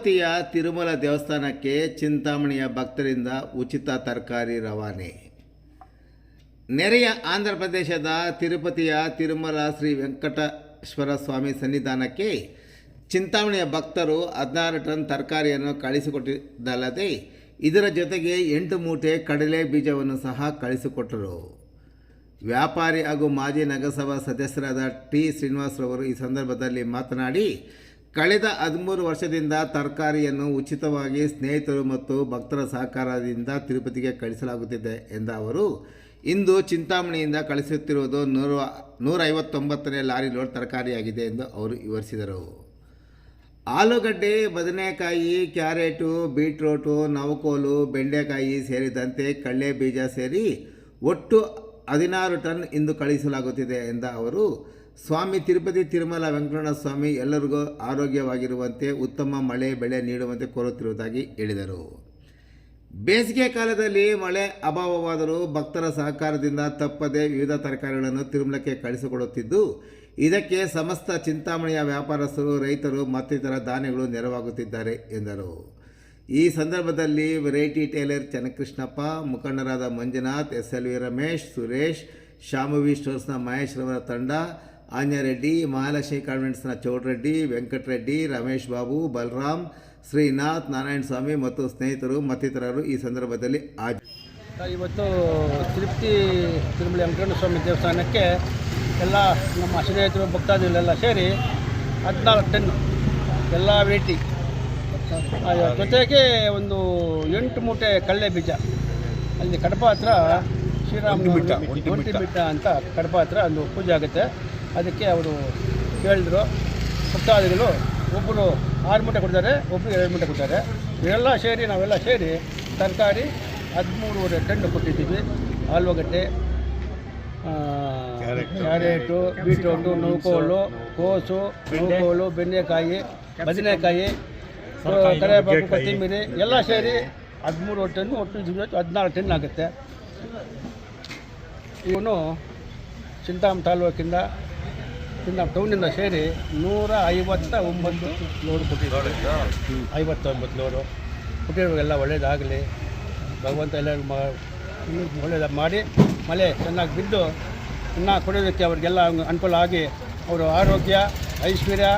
ತಿರುಪತಿಯ ತಿರುಮಲ ದೇವಸ್ಥಾನಕ್ಕೆ ಚಿಂತಾಮಣಿಯ ಭಕ್ತರಿಂದ ಉಚಿತ ತರಕಾರಿ ರವಾನೆ. ನೆರೆಯ ಆಂಧ್ರ ಪ್ರದೇಶದ ತಿರುಪತಿಯ ತಿರುಮಲ ಶ್ರೀ ವೆಂಕಟೇಶ್ವರ ಸ್ವಾಮಿ ಸನ್ನಿಧಾನಕ್ಕೆ ಚಿಂತಾಮಣಿಯ ಭಕ್ತರು ಹದಿನಾರು ಟನ್ ತರಕಾರಿಯನ್ನು ಕಳಿಸಿಕೊಟ್ಟಿದ್ದಲ್ಲದೆ, ಇದರ ಜೊತೆಗೆ ಎಂಟು ಮೂಟೆ ಕಡಲೆ ಬೀಜವನ್ನು ಸಹ ಕಳಿಸಿಕೊಟ್ಟರು. ವ್ಯಾಪಾರಿ ಹಾಗೂ ಮಾಜಿ ನಗರಸಭಾ ಸದಸ್ಯರಾದ ಟಿ ಶ್ರೀನಿವಾಸ್ರವರು ಈ ಸಂದರ್ಭದಲ್ಲಿ ಮಾತನಾಡಿ ಕಳೆದ ಹದಿಮೂರು ವರ್ಷದಿಂದ ತರಕಾರಿಯನ್ನು ಉಚಿತವಾಗಿ ಸ್ನೇಹಿತರು ಮತ್ತು ಭಕ್ತರ ಸಹಕಾರದಿಂದ ತಿರುಪತಿಗೆ ಕಳಿಸಲಾಗುತ್ತಿದೆ ಎಂದ ಅವರು, ಇಂದು ಚಿಂತಾಮಣಿಯಿಂದ ಕಳಿಸುತ್ತಿರುವುದು ನೂರ, ನೂರೈವತ್ತೊಂಬತ್ತನೇ ಲಾರಿ ಲೋಡ್ ತರಕಾರಿಯಾಗಿದೆ ಎಂದು ಅವರು ವಿವರಿಸಿದರು. ಆಲೂಗಡ್ಡೆ, ಬದನೆಕಾಯಿ, ಕ್ಯಾರೆಟು, ಬೀಟ್ರೋಟು, ನವಕೋಲು, ಬೆಂಡೆಕಾಯಿ ಸೇರಿದಂತೆ ಕಳ್ಳೆ ಬೀಜ ಸೇರಿ ಒಟ್ಟು ಹದಿನಾರು ಟನ್ ಇಂದು ಕಳುಹಿಸಲಾಗುತ್ತಿದೆ ಎಂದ ಅವರು ಸ್ವಾಮಿ ತಿರುಪತಿ ತಿರುಮಲ ವೆಂಕಟರಮಣ ಸ್ವಾಮಿ ಎಲ್ಲರಿಗೂ ಆರೋಗ್ಯವಾಗಿರುವಂತೆ ಉತ್ತಮ ಮಳೆ, ಬೆಳೆ ನೀಡುವಂತೆ ಕೋರುತ್ತಿರುವುದಾಗಿ ಹೇಳಿದರು. ಬೇಸಿಗೆ ಕಾಲದಲ್ಲಿ ಮಳೆ ಅಭಾವವಾದರೂ ಭಕ್ತರ ಸಹಕಾರದಿಂದ ತಪ್ಪದೆ ವಿವಿಧ ತರಕಾರಿಗಳನ್ನು ತಿರುಮಲಕ್ಕೆ ಕಳಿಸಿಕೊಡುತ್ತಿದ್ದು, ಇದಕ್ಕೆ ಸಮಸ್ತ ಚಿಂತಾಮಣಿಯ ವ್ಯಾಪಾರಸ್ಥರು, ರೈತರು ಮತ್ತಿತರ ದಾನಿಗಳು ನೆರವಾಗುತ್ತಿದ್ದಾರೆ ಎಂದರು. ಈ ಸಂದರ್ಭದಲ್ಲಿ ವೆರೈಟಿ ಟೇಲರ್ ಚನ್ನಕೃಷ್ಣಪ್ಪ, ಮುಖಂಡರಾದ Manjunath, S L V Ramesh, Suresh, ಶಾಮುವಿ ಸ್ಟೋರ್ಸ್ನ ಮಹೇಶ್ ರವರ ತಂಡ ಆಂಜರೆಡ್ಡಿ ಮಹಾಲಕ್ಷ್ಮಿ ಕಾನ್ವೆಂಟ್ಸ್ನ ಚೌಡ್ರೆಡ್ಡಿ ವೆಂಕಟರೆಡ್ಡಿ ರಮೇಶ್ ಬಾಬು ಬಲರಾಮ್ ಶ್ರೀನಾಥ್ ನಾರಾಯಣ ಸ್ವಾಮಿ ಮತ್ತು ಸ್ನೇಹಿತರು ಮತ್ತಿತರರು ಈ ಸಂದರ್ಭದಲ್ಲಿ ಹಾಜರು ಇವತ್ತು ತಿರುಪತಿ ತಿರುಮಲ ವೆಂಕಟೇಶ್ವರ ಸ್ವಾಮಿ ದೇವಸ್ಥಾನಕ್ಕೆ ಎಲ್ಲ ನಮ್ಮ ಸ್ನೇಹಿತರು ಭಕ್ತಾದಿಗಳೆಲ್ಲ ಸೇರಿ ಹದಿನಾಲ್ಕು ಟನ್ ಎಲ್ಲ ವೆರೈಟಿ ಜೊತೆಗೆ ಒಂದು ಎಂಟು ಮೂಟೆ ಕಳ್ಳೆ ಬೀಜ. ಅಲ್ಲಿ ಕಡಪ ಹತ್ರ ಶ್ರೀರಾಮ ಬೆಟ್ಟ ಬಿಟ್ಟ ಅಂತ ಕಡಪ ಹತ್ರ ಒಂದು ಪೂಜೆ ಆಗುತ್ತೆ. ಅದಕ್ಕೆ ಅವರು ಹೇಳಿದ್ರು ಭಕ್ತಾದಿಗಳು ಒಬ್ಬರು ಆರು ಮೂಟೆ ಕೊಡ್ತಾರೆ ಒಬ್ಬರು ಎರಡು ಮೂಟೆ ಕೊಡ್ತಾರೆ. ಇವೆಲ್ಲ ಸೇರಿ ನಾವೆಲ್ಲ ಸೇರಿ ತರಕಾರಿ ಹದಿಮೂರುವರೆ ಟನ್ ಕೊಟ್ಟಿದ್ದೀವಿ. ಆಲೂಗಡ್ಡೆ ಆ, ಕ್ಯಾರೆಟು ಬೀಟ್ರೋಟು ನೂಕೋಲು ಕೋಸು ನೂಕೋಲು ಬೆಂಡೆಕಾಯಿ ಬದನೆಕಾಯಿ ಕರಿವೇಪಾಕು ಕೊತ್ತಂಬರಿ ಎಲ್ಲ ಸೇರಿ ಹದಿಮೂರು ಟನ್ನು ಒಟ್ಟು ಹದಿನಾರು ಹದಿನಾಲ್ಕು ಟನ್ ಆಗುತ್ತೆ. ಇವನು ಚಿಂತಾಮ್ ತಾಲೂಕಿಂದ ಚಿಂತಾಮ ಟೌನಿಂದ ಸೇರಿ ನೂರ ಐವತ್ತ ಒಂಬತ್ತು ಲೋಡ್ ಕೊಟ್ಟಿದ್ದಾರೆ ಐವತ್ತೊಂಬತ್ತು ಲೋಡು ಕೊಟ್ಟಿರೋರಿಗೆಲ್ಲ ಒಳ್ಳೇದಾಗಲಿ. ಭಗವಂತ ಎಲ್ಲರಿಗೂ ಒಳ್ಳೇದ ಒಳ್ಳೇದು ಮಾಡಿ. ಮಳೆ ಚೆನ್ನಾಗಿ ಬಿದ್ದು ಇನ್ನು ಕೊಡೋದಕ್ಕೆ ಅವ್ರಿಗೆಲ್ಲ ಅನುಕೂಲ ಆಗಿ ಅವರು ಆರೋಗ್ಯ ಐಶ್ವರ್ಯ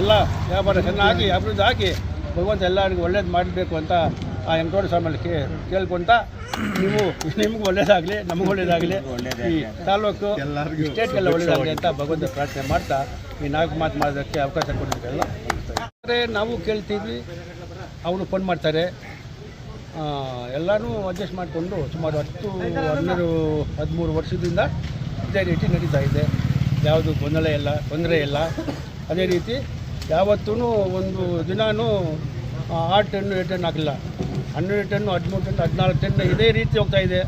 ಎಲ್ಲ ವ್ಯಾಪಾರ ಚೆನ್ನಾಗಿ ಅಭಿವೃದ್ಧಿ ಆಗಿ ಭಗವಂತ ಎಲ್ಲರಿಗೂ ಒಳ್ಳೇದು ಮಾಡಬೇಕು ಅಂತ ಆ ವೆಂಕಟೇಶ್ವರ ಕೇ ಕೇಳ್ಕೊಂತ ನೀವು ನಿಮ್ಗೆ ಒಳ್ಳೇದಾಗಲಿ ನಮಗೂ ಒಳ್ಳೇದಾಗಲಿ. ಈ ತಾಲೂಕು ಸ್ಟೇಟ್ಗೆಲ್ಲ ಒಳ್ಳೇದಾಗಲಿ ಅಂತ ಭಗವಂತ ಪ್ರಾರ್ಥನೆ ಮಾಡ್ತಾ ಈ ನಾಲ್ಕು ಮಾತು ಮಾಡೋದಕ್ಕೆ ಅವಕಾಶ ಕೊಡೋದಕ್ಕೆಲ್ಲ ಆದರೆ ನಾವು ಕೇಳ್ತೀವಿ ಅವರು ಫೋನ್ ಮಾಡ್ತಾರೆ. ಎಲ್ಲರೂ ಎಲ್ಲನೂ ಅಡ್ಜಸ್ಟ್ ಮಾಡಿಕೊಂಡು ಸುಮಾರು ಹತ್ತು ಹನ್ನೆರಡು ಹದಿಮೂರು ವರ್ಷದಿಂದ ಇದೇ ರೀತಿ ನಡೀತಾ ಇದೆ. ಯಾವುದು ಗೊಂದಲ ಇಲ್ಲ ತೊಂದರೆ ಇಲ್ಲ. ಅದೇ ರೀತಿ ಯಾವತ್ತೂ ಒಂದು ದಿನಾನೂ ಆ, ಟೆನ್ ಹಾಕಿಲ್ಲ ಹನ್ನೆರಡು ಟನ್ನು ಹದಿಮೂರು ಟನ್, ಹದಿನಾಲ್ಕು ಟನ್ ಇದೇ ರೀತಿ ಹೋಗ್ತಾ ಇದೆ.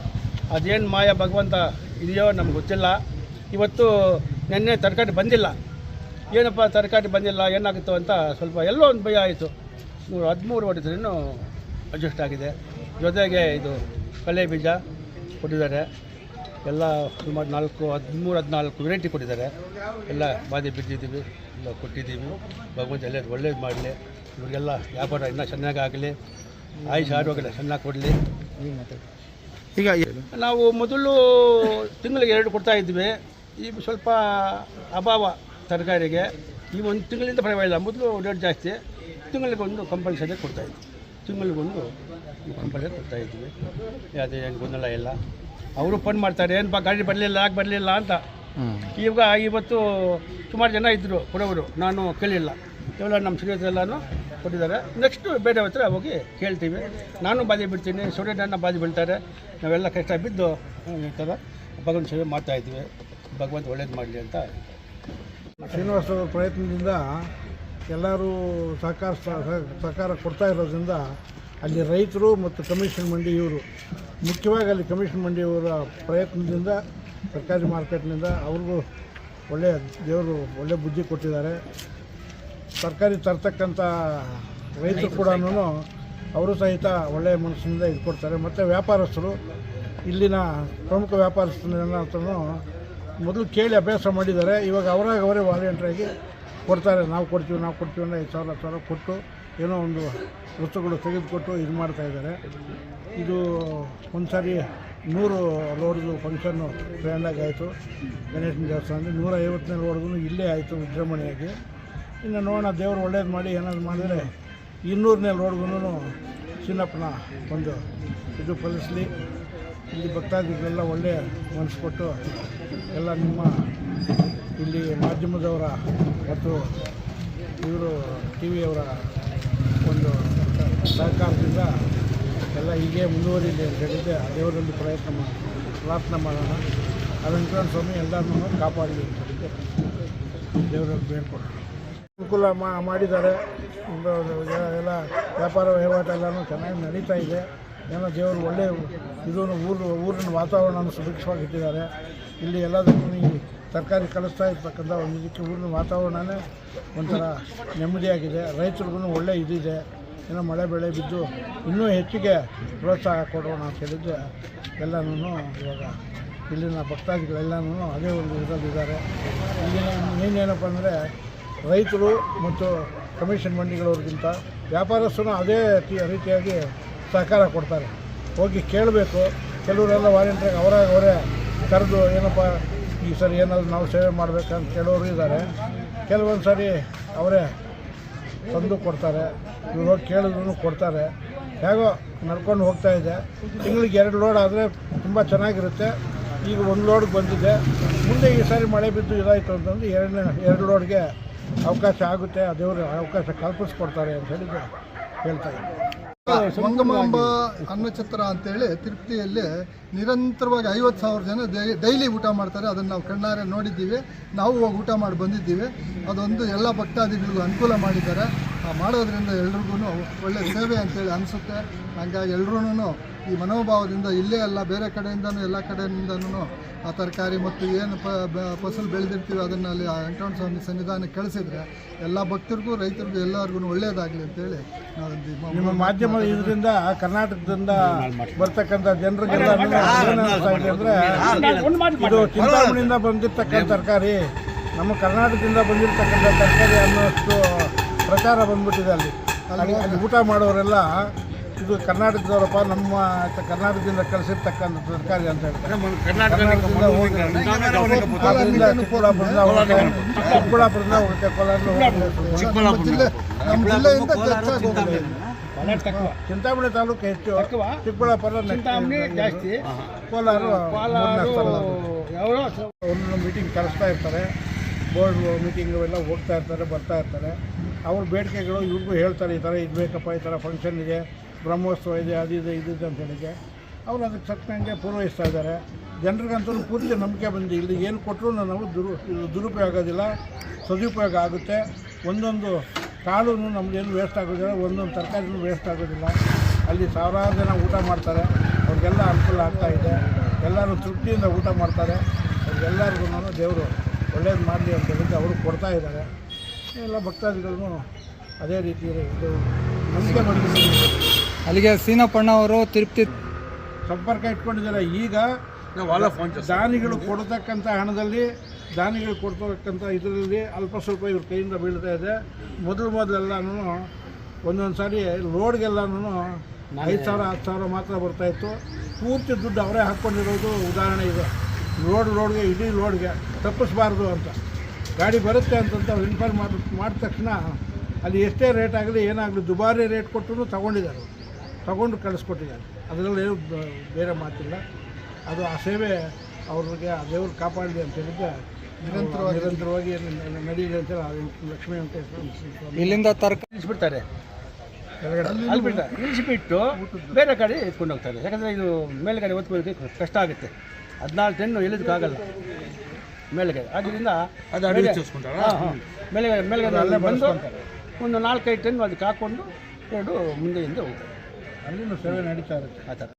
ಅದೇನು ಮಾಯ ಭಗವಂತ ಇದೆಯೋ ನಮ್ಗೆ ಗೊತ್ತಿಲ್ಲ. ಇವತ್ತು ನಿನ್ನೆ ತರಕಾರಿ ಬಂದಿಲ್ಲ. ಏನಪ್ಪ ತರಕಾರಿ ಬಂದಿಲ್ಲ, ಏನಾಗುತ್ತೋ ಅಂತ ಸ್ವಲ್ಪ ಎಲ್ಲೋ ಒಂದು ಭಯ ಆಯಿತು. ನೂರು ಹದಿಮೂರು ಹೊಡೆದ್ರೂ ಅಡ್ಜಸ್ಟ್ ಆಗಿದೆ. ಜೊತೆಗೆ ಇದು ಕಳೆ ಬೀಜ ಕೊಟ್ಟಿದ್ದಾರೆ. ಎಲ್ಲ ಸುಮಾರು ನಾಲ್ಕು, ಹದಿಮೂರು, ಹದಿನಾಲ್ಕು ವೆರೈಟಿ ಕೊಟ್ಟಿದ್ದಾರೆ. ಎಲ್ಲ ಬಾಧೆ ಬಿದ್ದಿದ್ದೀವಿ, ಎಲ್ಲ ಕೊಟ್ಟಿದ್ದೀವಿ. ಭಗವಂತ ಎಲ್ಲ ಒಳ್ಳೇದು ಮಾಡಲಿ. ಇವರಿಗೆಲ್ಲ ವ್ಯಾಪಾರ ಇನ್ನೂ ಚೆನ್ನಾಗಾಗಲಿ ಆಯುಷ್ ಆರೋಗ್ಯ ಚೆನ್ನಾಗಿ ಕೊಡಲಿ. ಈಗ ನಾವು ಮೊದಲು ತಿಂಗಳಿಗೆ ಎರಡು ಕೊಡ್ತಾ ಇದ್ವಿ. ಈಗ ಸ್ವಲ್ಪ ಅಭಾವ ತರಕಾರಿಗೆ. ಈ ಒಂದು ತಿಂಗಳಿಂದ ಪರವಾಗಿಲ್ಲ ಮೊದಲು ರೇಟ್ ಜಾಸ್ತಿ. ತಿಂಗಳಿಗೊಂದು ಕಂಪಲ್ಸರಿ ಕೊಡ್ತಾ ಇದ್ವಿ. ತಿಂಗಳಿಗೊಂದು ಕಂಪಲ್ಸರಿ ಕೊಡ್ತಾಯಿದ್ವಿ ಯಾವುದೇ ಏನು ಗೊಂದಲ ಇಲ್ಲ. ಅವರು ಫೋನ್ ಮಾಡ್ತಾರೆ ಏನಪ್ಪ ಗಾಡಿ ಬರಲಿಲ್ಲ ಯಾಕೆ ಬರಲಿಲ್ಲ ಅಂತ. ಈಗ ಇವತ್ತು ಸುಮಾರು ಜನ ಇದ್ದರು ಕೊಡೋರು. ನಾನು ಕೇಳಿಲ್ಲ. ಇವೆಲ್ಲ ನಮ್ಮ ಸ್ನೇಹಿತರೆಲ್ಲನೂ ಕೊಟ್ಟಿದ್ದಾರೆ. ನೆಕ್ಸ್ಟು ಬೇರೆ ಹತ್ರ ಹೋಗಿ ಕೇಳ್ತೀವಿ. ನಾನು ಬಾಧೆ ಬಿಡ್ತೀನಿ ಸೂರ್ಯನ ಬಾಧೆ ಬೀಳ್ತಾರೆ. ನಾವೆಲ್ಲ ಕಷ್ಟ ಬಿದ್ದು ಈ ಥರ ಭಗವಂತ ಸೇವೆ ಇದ್ದೀವಿ. ಭಗವಂತ ಒಳ್ಳೇದು ಮಾಡಲಿ ಅಂತ. ಶ್ರೀನಿವಾಸ ಪ್ರಯತ್ನದಿಂದ ಎಲ್ಲರೂ ಸಹಕಾರ ಸಹ- ಸಹಕಾರ ಕೊಡ್ತಾ ಇರೋದ್ರಿಂದ ಅಲ್ಲಿ ರೈತರು ಮತ್ತು ಕಮಿಷನ್ ಮಂಡಿ ಇವರು, ಮುಖ್ಯವಾಗಿ ಅಲ್ಲಿ ಕಮಿಷನ್ ಮಂಡಿಯವರ ಪ್ರಯತ್ನದಿಂದ, ಸರ್ಕಾರಿ ಮಾರ್ಕೆಟ್ನಿಂದ ಅವ್ರಿಗೂ ಒಳ್ಳೆಯ ದೇವರು ಒಳ್ಳೆ ಬುದ್ಧಿ ಕೊಟ್ಟಿದ್ದಾರೆ. ತರಕಾರಿ ತರ್ತಕ್ಕಂಥ ರೈತರು ಕೂಡ ಅವರು ಸಹಿತ ಒಳ್ಳೆಯ ಮನಸ್ಸಿನಿಂದ ಇದು ಕೊಡ್ತಾರೆ. ಮತ್ತು ವ್ಯಾಪಾರಸ್ಥರು, ಇಲ್ಲಿನ ಪ್ರಮುಖ ವ್ಯಾಪಾರಸ್ಥರನ್ನ ಮೊದಲು ಕೇಳಿ ಅಭ್ಯಾಸ ಮಾಡಿದ್ದಾರೆ. ಇವಾಗ ಅವರಾಗ ಅವರೇ ವಾಲಂಟ್ರಾಗಿ ಕೊಡ್ತಾರೆ. ನಾವು ಕೊಡ್ತೀವಿ ನಾವು ಕೊಡ್ತೀವಿ ಅನ್ನೋ ಐದು ಸಾವಿರ ಸಾವಿರ ಕೊಟ್ಟು ಏನೋ ಒಂದು ವಸ್ತುಗಳು ತೆಗೆದುಕೊಟ್ಟು ಇದು ಮಾಡ್ತಾ ಇದ್ದಾರೆ. ಇದು ಒಂದು ಸಾರಿ ನೂರು ಲೋಡ್ದು ಫಂಕ್ಷನ್ನು ಗ್ರ್ಯಾಂಡಾಗಿ ಆಯಿತು. ಗಣೇಶನ ದೇವಸ್ಥಾನದಲ್ಲಿ ನೂರ ಐವತ್ತನೇ ಲೋಡ್ಗೂ ಇಲ್ಲೇ ಆಯಿತು ವಿಜೃಂಭಣೆಯಾಗಿ. ಇನ್ನು ನೋಡೋಣ, ದೇವರು ಒಳ್ಳೇದು ಮಾಡಿ ಏನಾದ್ರು ಮಾಡಿದರೆ ಇನ್ನೂರನೇ ರೋಡ್ಗೂ ಚಿನ್ನಪ್ಪನ ಒಂದು ಇದು ಫಲಿಸಲಿ. ಇಲ್ಲಿ ಭಕ್ತಾದಿಗಳೆಲ್ಲ ಒಳ್ಳೆಯ ಮನಸ್ಸು ಕೊಟ್ಟು ಎಲ್ಲ ನಿಮ್ಮ ಇಲ್ಲಿ ಮಾಧ್ಯಮದವರ ಮತ್ತು ಇವರು ಟಿ ವಿಯವರ ಒಂದು ಸಹಕಾರದಿಂದ ಎಲ್ಲ ಹೀಗೆ ಮುಂದುವರಿಲಿ ಅಂತ ಹೇಳಿದ್ದೆ ದೇವರಲ್ಲಿ ಪ್ರಯತ್ನ ಮಾಡಿ, ಪ್ರಾರ್ಥನೆ ಮಾಡೋಣ. ಆ ಸ್ವಾಮಿ ಎಲ್ಲರನ್ನೂ ಕಾಪಾಡಲಿ ಅಂತ ಹೇಳಿದ್ದೆ ದೇವರಲ್ಲಿ ಬೇಡ್ಕೊಳ್ಳೋಣ ಅನುಕೂಲ ಮಾಡಿದ್ದಾರೆ. ಎಲ್ಲ ವ್ಯಾಪಾರ ವಹಿವಾಟು ಎಲ್ಲನೂ ಚೆನ್ನಾಗಿ ನಡೀತಾ ಇದೆ. ಏನೋ ದೇವರು ಒಳ್ಳೆ ಇದು, ಊರು, ಊರಿನ ವಾತಾವರಣವನ್ನು ಸುಭಿಕ್ಷವಾಗಿ ಇಟ್ಟಿದ್ದಾರೆ. ಇಲ್ಲಿ ಎಲ್ಲದಕ್ಕೂ ಈ ತರಕಾರಿ ಕಳಿಸ್ತಾ ಇರ್ತಕ್ಕಂಥ ಒಂದು ಇದಕ್ಕೆ ಊರಿನ ವಾತಾವರಣವೇ ಒಂಥರ ನೆಮ್ಮದಿಯಾಗಿದೆ. ರೈತರಿಗೂ ಒಳ್ಳೆ ಇದಿದೆ. ಏನೋ ಮಳೆ ಬೆಳೆ ಬಿದ್ದು ಇನ್ನೂ ಹೆಚ್ಚಿಗೆ ಪ್ರೋತ್ಸಾಹ ಕೊಡೋಣ ಅಂತ ಹೇಳಿದ್ರೆ ಎಲ್ಲನೂ ಇವಾಗ ಇಲ್ಲಿನ ಭಕ್ತಾದಿಗಳೆಲ್ಲನೂ ಅದೇ ಒಂದು ಇದರಲ್ಲಿದ್ದಾರೆ ಇಲ್ಲಿನ ಇನ್ನೇನಪ್ಪ ಅಂದರೆ ರೈತರು ಮತ್ತು ಕಮಿಷನ್ ಮಂಡಿಗಳವ್ರಿಗಿಂತ ವ್ಯಾಪಾರಸ್ಥರು ಅದೇ ರೀತಿ- ರೀತಿಯಾಗಿ ಸಹಕಾರ ಕೊಡ್ತಾರೆ. ಹೋಗಿ ಕೇಳಬೇಕು. ಕೆಲವರೆಲ್ಲ ವಾಲಂಟಿಯರ್ ಅವರಾಗ ಅವರೇ ಕರೆದು, ಏನಪ್ಪ, ಈ ಸರಿ ಏನಾದರೂ ನಾವು ಸೇವೆ ಮಾಡಬೇಕಂತ ಕೇಳೋರು ಇದ್ದಾರೆ. ಕೆಲವೊಂದು ಸಾರಿ ಅವರೇ ತಂದು ಕೊಡ್ತಾರೆ. ಇವ್ರು ಹೋಗಿ ಕೇಳಿದ್ರು ಕೊಡ್ತಾರೆ. ಹೇಗೋ ನಡ್ಕೊಂಡು ಹೋಗ್ತಾ ಇದೆ. ತಿಂಗಳಿಗೆ ಎರಡು ಲೋಡ್ ಆದರೆ ತುಂಬ ಚೆನ್ನಾಗಿರುತ್ತೆ. ಈಗ ಒಂದು ಲೋಡ್ಗೆ ಬಂದಿದೆ. ಮುಂದೆ ಈ ಸಾರಿ ಮಳೆ ಬಿದ್ದು ಇದಾಯಿತು ಅಂತಂದು ಎರಡನೇ ಎರಡು ಲೋಡ್ಗೆ ಅವಕಾಶ ಆಗುತ್ತೆ, ಆ ದೇವರು ಅವಕಾಶ ಕಲ್ಪಿಸ್ಕೊಡ್ತಾರೆ ಅಂತ ಹೇಳಿ ಹೇಳ್ತಾ ಇದ್ದೀನಿ. ಮಂಗಮಾಂಬ ಅನ್ನಛತ್ರ ಅಂತೇಳಿ ತಿರುಪತಿಯಲ್ಲಿ ನಿರಂತರವಾಗಿ ಐವತ್ತು ಸಾವಿರ ಜನ ಡೈಲಿ ಊಟ ಮಾಡ್ತಾರೆ. ಅದನ್ನು ನಾವು ಕಣ್ಣಾರೆ ನೋಡಿದ್ದೀವಿ. ನಾವು ಹೋಗಿ ಊಟ ಮಾಡಿ ಬಂದಿದ್ದೀವಿ. ಅದೊಂದು ಎಲ್ಲ ಭಕ್ತಾದಿಗಳಿಗೂ ಅನುಕೂಲ ಮಾಡಿದ್ದಾರೆ. ಮಾಡೋದ್ರಿಂದ ಎಲ್ರಿಗೂ ಒಳ್ಳೆ ಸೇವೆ ಅಂತೇಳಿ ಅನಿಸುತ್ತೆ. ಹಂಗಾಗಿ ಎಲ್ರೂ ಈ ಮನೋಭಾವದಿಂದ ಇಲ್ಲೇ ಅಲ್ಲ ಬೇರೆ ಕಡೆಯಿಂದನೂ ಎಲ್ಲ ಕಡೆಯಿಂದನೂ ಆ ತರಕಾರಿ ಮತ್ತು ಏನು ಪ ಬ- ಫಸಲು ಬೆಳೆದಿರ್ತೀವಿ ಅದನ್ನು ಅಲ್ಲಿ ಆ ವೆಂಕಟರಮಣ ಸ್ವಾಮಿ ಸನ್ನಿಧಾನಕ್ಕೆ ಕಳಿಸಿದ್ರೆ ಎಲ್ಲ ಭಕ್ತರಿಗೂ ರೈತರಿಗೂ ಎಲ್ಲರಿಗೂ ಒಳ್ಳೆಯದಾಗಲಿ ಅಂತೇಳಿ ಹೇಳಿ ನಿಮ್ಮ ಮಾಧ್ಯಮ ಇದರಿಂದ ಕರ್ನಾಟಕದಿಂದ ಬರ್ತಕ್ಕಂಥ ಜನರಿಗೆಲ್ಲ ಅಂದರೆ ಇದು ಚಿಂತಾಮಣಿಯಿಂದ ಬಂದಿರ್ತಕ್ಕಂಥ ತರಕಾರಿ ನಮ್ಮ ಕರ್ನಾಟಕದಿಂದ ಬಂದಿರತಕ್ಕಂಥ ತರಕಾರಿ ಅನ್ನೋಷ್ಟು ಪ್ರಚಾರ ಬಂದ್ಬಿಟ್ಟಿದೆ ಅಲ್ಲಿ. ಅಲ್ಲಿ ಅಲ್ಲಿ ಊಟ ಮಾಡೋರೆಲ್ಲ ಇದು ಕರ್ನಾಟಕದವರಪ್ಪ ನಮ್ಮ ಕರ್ನಾಟಕದಿಂದ ಕಳಿಸಿರ್ತಕ್ಕಂಥ ತರಕಾರಿ ಅಂತ ಹೇಳ್ತಾರೆ. ಕರ್ನಾಟಕದಿಂದ ಚಿಕ್ಕಬಳ್ಳಾಪುರದಿಂದ ಹೋಗುತ್ತೆ ಕೋಲಾರ ಚಿಂತಾಮಣಿ ತಾಲೂಕು ಹೆಚ್ಚು. ಚಿಕ್ಕಬಳ್ಳಾಪುರ ಜಾಸ್ತಿ. ಕೋಲಾರ ಒಂದೊಂದು ಮೀಟಿಂಗ್ ಕರೆಸ್ತಾ ಇರ್ತಾರೆ. ಬೋರ್ಡ್ ಮೀಟಿಂಗ್ ಎಲ್ಲ ಹೋಗ್ತಾ ಇರ್ತಾರೆ ಬರ್ತಾ ಇರ್ತಾರೆ. ಅವ್ರ ಬೇಡಿಕೆಗಳು ಇವ್ರಿಗೂ ಹೇಳ್ತಾರೆ ಈ ಥರ ಇದು ಬೇಕಪ್ಪ ಈ ಥರ ಫಂಕ್ಷನ್ಗೆ ಬ್ರಹ್ಮೋತ್ಸವ ಇದೆ, ಅದು ಇದೆ, ಇದು ಅಂತ ಹೇಳಿಕೆ ಅವ್ರು ಅದಕ್ಕೆ ತಕ್ಕಂಗೆ ಪೂರ್ವಹಿಸ್ತಾ ಇದ್ದಾರೆ. ಜನರಿಗಂತೂ ಪೂರ್ತಿ ನಂಬಿಕೆ ಬಂದಿದೆ. ಇಲ್ಲಿ ಏನು ಕೊಟ್ಟರು ನಾವು ದುರು ದುರುಪಯೋಗ ಆಗೋದಿಲ್ಲ, ಸದುಪಯೋಗ ಆಗುತ್ತೆ. ಒಂದೊಂದು ಕಾಳು ನಮಗೇನು ವೇಸ್ಟ್ ಆಗೋದಿಲ್ಲ, ಒಂದೊಂದು ತರಕಾರಿನೂ ವೇಸ್ಟ್ ಆಗೋದಿಲ್ಲ. ಅಲ್ಲಿ ಸಾವಿರಾರು ಜನ ಊಟ ಮಾಡ್ತಾರೆ. ಅವ್ರಿಗೆಲ್ಲ ಅನುಕೂಲ ಆಗ್ತಾ ಇದೆ. ಎಲ್ಲರೂ ತೃಪ್ತಿಯಿಂದ ಊಟ ಮಾಡ್ತಾರೆ. ಅವ್ರಿಗೆಲ್ಲರಿಗೂ ದೇವರು ಒಳ್ಳೇದು ಮಾಡಲಿ ಅಂತ ಹೇಳಿದ್ರೆ ಅವರು ಕೊಡ್ತಾ ಇದ್ದಾರೆ. ಎಲ್ಲ ಭಕ್ತಾದಿಗಳನ್ನು ಅದೇ ರೀತಿಯಲ್ಲಿ ಇದು ನಂಬಿಕೆ ಬಂದಿದೆ. ಅಲ್ಲಿಗೆ ಸೀನಪ್ಪಣ್ಣ ಅವರು ತಿರುಪ್ತಿ ಸಂಪರ್ಕ ಇಟ್ಕೊಂಡಿದ್ದಾರೆ. ಈಗ ದಾನಿಗಳು ಕೊಡತಕ್ಕಂಥ ಹಣದಲ್ಲಿ ದಾನಿಗಳು ಕೊಡ್ತಕ್ಕಂಥ ಇದರಲ್ಲಿ ಅಲ್ಪ ಸ್ವಲ್ಪ ಇವ್ರ ಕೈಯಿಂದ ಬೀಳ್ತಾ ಇದೆ. ಮೊದಲು ಮೊದಲೆಲ್ಲನೂ ಒಂದೊಂದು ಸಾರಿ ಲೋಡ್ಗೆಲ್ಲನೂ ಐದು ಸಾವಿರ ಹತ್ತು ಸಾವಿರ ಮಾತ್ರ ಬರ್ತಾಯಿತ್ತು ಪೂರ್ತಿ ದುಡ್ಡು ಅವರೇ ಹಾಕ್ಕೊಂಡಿರೋದು ಉದಾಹರಣೆ ಇದೆ. ರೋಡ್ ಲೋಡ್ಗೆ ಇಡೀ ಲೋಡ್ಗೆ ತಪ್ಪಿಸ್ಬಾರ್ದು ಅಂತ. ಗಾಡಿ ಬರುತ್ತೆ ಅಂತಂತ ಅವ್ರು ಇನ್ಫಾರ್ಮ್ ಮಾಡಿ ಮಾಡಿದ ತಕ್ಷಣ ಅಲ್ಲಿ ಎಷ್ಟೇ ರೇಟ್ ಆಗಲಿ ಏನಾಗಲಿ ದುಬಾರಿ ರೇಟ್ ಕೊಟ್ಟರು ತಗೊಂಡಿದ್ದಾರೆ ತಗೊಂಡು ಕಳಿಸ್ಕೊಟ್ಟಿದ್ದಾರೆ. ಅದರಲ್ಲಿ ಏನು ಬೇರೆ ಮಾತಿಲ್ಲ. ಅದು ಆ ಸೇವೆ ಅವ್ರಿಗೆ ಆ ದೇವ್ರು ಕಾಪಾಡಲಿ ಅಂತ ಹೇಳಿದ್ರೆ ನಿರಂತರವಾಗಿ ನಿರಂತರವಾಗಿ ನಡೀಲಿ ಅಂತ ಲಕ್ಷ್ಮೀ ಅಂತ ಇಲ್ಲಿಂದ ತರ್ಕ ನಿಲ್ಲಿಸ್ಬಿಡ್ತಾರೆ. ಅಲ್ಲಿ ನಿಲ್ಲಿಸಿಬಿಟ್ಟು ಬೇರೆ ಕಡೆ ಎತ್ಕೊಂಡು ಹೋಗ್ತಾರೆ. ಯಾಕಂದರೆ ಇದು ಮೇಲ್ಗಡೆ ಹೊತ್ಕೊಳ್ಳೋದಕ್ಕೆ ಕಷ್ಟ ಆಗುತ್ತೆ. ಹದಿನಾಲ್ಕು ಟೆನ್ನು ಇಳಿದಕ್ಕಾಗಲ್ಲ ಮೇಲ್ಗಡೆ. ಆದ್ದರಿಂದ ಅದು ಅಡಿಗೆ ಹಾಂ ಮೇಲುಗಡೆ ಮೇಲ್ಗಡೆ ಮೇಲ್ಗಡೆ ಬಂದು ಒಂದು ನಾಲ್ಕೈದು ಟೆನ್ ಅದಕ್ಕೆ ಹಾಕ್ಕೊಂಡು ಎರಡು ಮುಂದೆಯಿಂದ ಹೋಗ್ತಾರೆ. ಅಲ್ಲಿನೂ ಸೇವೆ ನಡೀತಾ ಇರುತ್ತೆ.